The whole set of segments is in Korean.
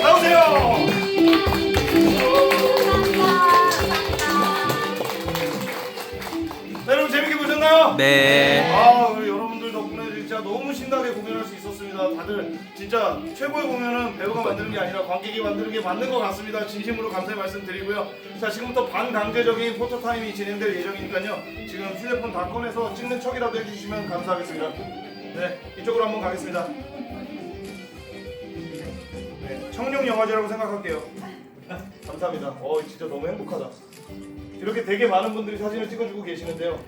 나오세요. 네, 여러분 재밌게 보셨나요? 네. 아 우리 여러분들 덕분에 진짜 너무 신나게 공연할 수 있었습니다. 다들 진짜 최고의 공연은 배우가 만드는 게 아니라 관객이 만드는 게 맞는 것 같습니다. 진심으로 감사의 말씀드리고요. 자 지금부터 반강제적인 포토 타임이 진행될 예정이니까요. 지금 휴대폰 다 꺼내서 찍는 척이라도 해주시면 감사하겠습니다. 네 이쪽으로 한번 가겠습니다. 네, 청룡 영화제라고 생각할게요. 감사합니다. 어 진짜 너무 행복하다. 이렇게 되게 많은 분들이 사진을 찍어주고 계시는데요.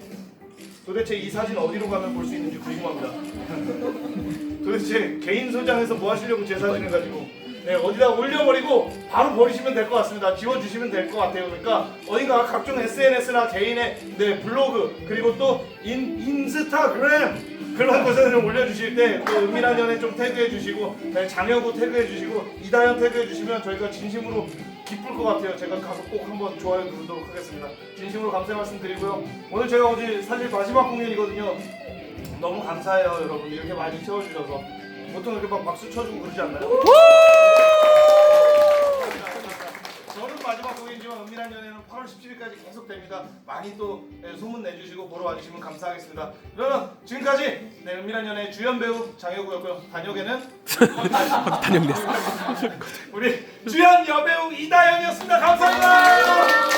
도대체 이 사진 어디로 가면 볼 수 있는지 궁금합니다. 도대체 개인 소장에서 뭐 하시려고 제 사진을 가지고 네, 어디다 올려버리고 바로 버리시면 될 것 같습니다. 지워주시면 될 것 같아요. 그러니까 어딘가 각종 SNS나 개인의 네, 블로그 그리고 또 인, 인스타그램 좀 올려주실 때또 은밀한 연애 좀 태그해 주시고 네, 장여구 태그해 주시고 이다현 태그해 주시면 저희가 진심으로 기쁠 것 같아요. 제가 가서 꼭 한번 좋아요 누르도록 하겠습니다. 진심으로 감사 말씀드리고요. 오늘 제가 어제 사실 마지막 공연이거든요. 너무 감사해요, 여러분. 이렇게 많이 채워주셔서 보통 이렇게 막 박수 쳐주고 그러지 않나요? 저는 마지막 공연이지만 은밀한 연애는 8월 17일까지 계속됩니다. 많이 또 예, 소문 내주시고 보러 와주시면 감사하겠습니다. 그러면 지금까지 네, 은밀한 연애 주연 배우 장혁우였고요. 단역에는 단영됐어. 우리 주연 여배우 이다영이었습니다. 감사합니다.